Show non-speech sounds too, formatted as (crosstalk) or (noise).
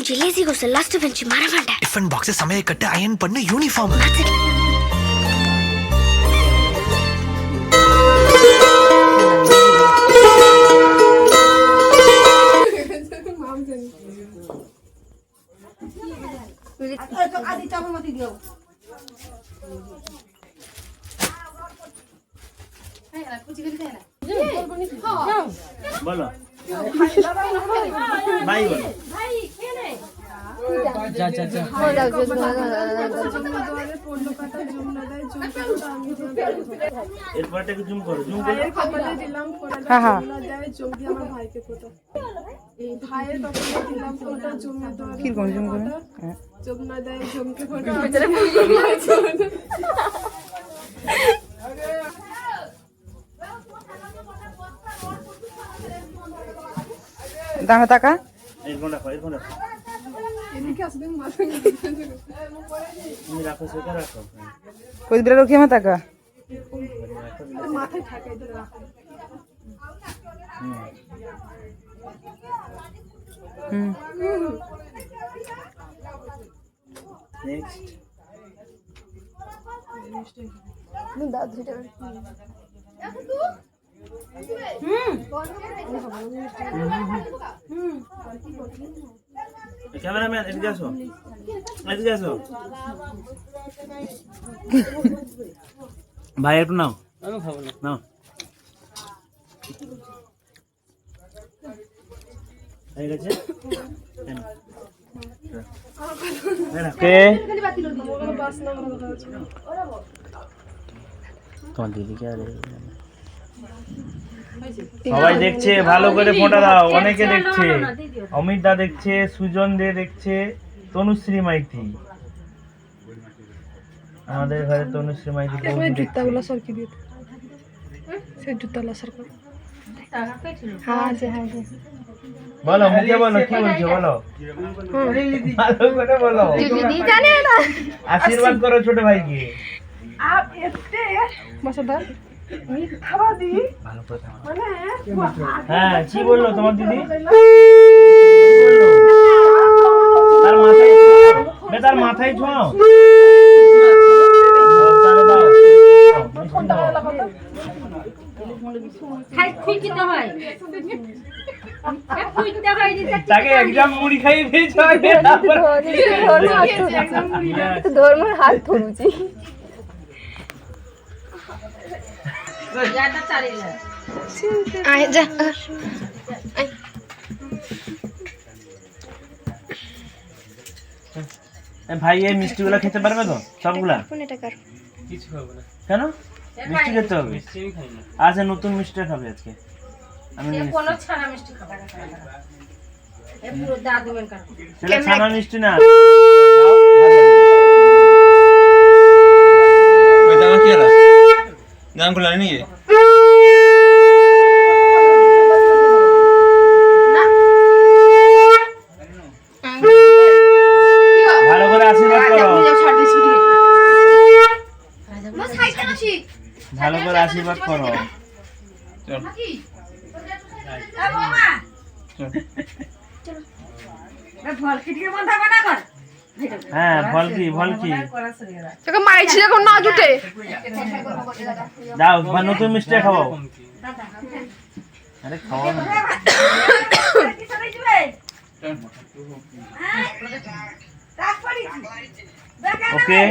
கொஞ்சம் லேசி கோஸ் last bench மறவாண்ட tiffin box சமையல் கட்டு iron பண்ணு யூனிஃபார்ம் আদি চাপা মাটি দিও বলো ভাই বলো যা যা যা। এরপরটা একটু জুম করো জুম করো। কপালে দিলাম ফোঁটাটা জমনা দেয় যোগ আমার ভাইকে ফোঁটা এই ভাইয়ের কপালে দিলাম জম করে? দেয় জমকে দাঁড়া টাকা এরকম রাখো এরকম রাখো। মাথা তুমি রাখো আমার টাকা হুম। নেক্সট ক্যামেরাম্যান এদিকে আসো। এদিকে আসো। ভাই একটু নাও। আমি খাব না। নাও। হয়ে গেছে। নাও। কে? তোমার দিদিকে আরে সবাই দেখছে ভালো করে ফোঁটা দাও। অনেকে দেখছে অমিত দা দেখছে সুজন দে দেখছে তনুশ্রী মাইতি। আমাদের ঘরে তনুশ্রী মাইতি। জুতাগুলো সরকি দিয়ে সেই জুতাগুলো সরকার হ্যাঁ হ্যাঁ বলো মুখে বলো কি বলছো বলো। ভালো করে বলো। আশীর্বাদ করো ছোট ভাইকে। বাসাটা মিথ্যাবাদী ভালো করে মানে হ্যাঁ কি বলল তোমার দিদি? তার মাথায় ছোঁয়াও। তার মাথায় ছোঁয়াও। মিষ্টি দাও। তাকে একদম মুড়ি খাইয়ে দিয়েছ ধর্মের হাত ধরুছি আয় যা। ভাই এই মিষ্টিগুলো খেতে পারবে তো? সবগুলা? এটা কার? কেন? মিষ্টি খেতে হবে। আচ্ছা নতুন মিষ্টি খাবে আজকে। আমি নিয়ে এসেছি। সেটা ছানা মিষ্টি না (laughs) জামা কি হলো জামা খুলে নাকি ভালো করে আশীর্বাদ করো ভালো করে আশীর্বাদ করো হ্যাঁ ভলকি ভলকি। তোকে মাইছি যখন না জুটে। দাও বা নতুন মিষ্টি খাওয়াও। আরে খাওয়া না। ওকে।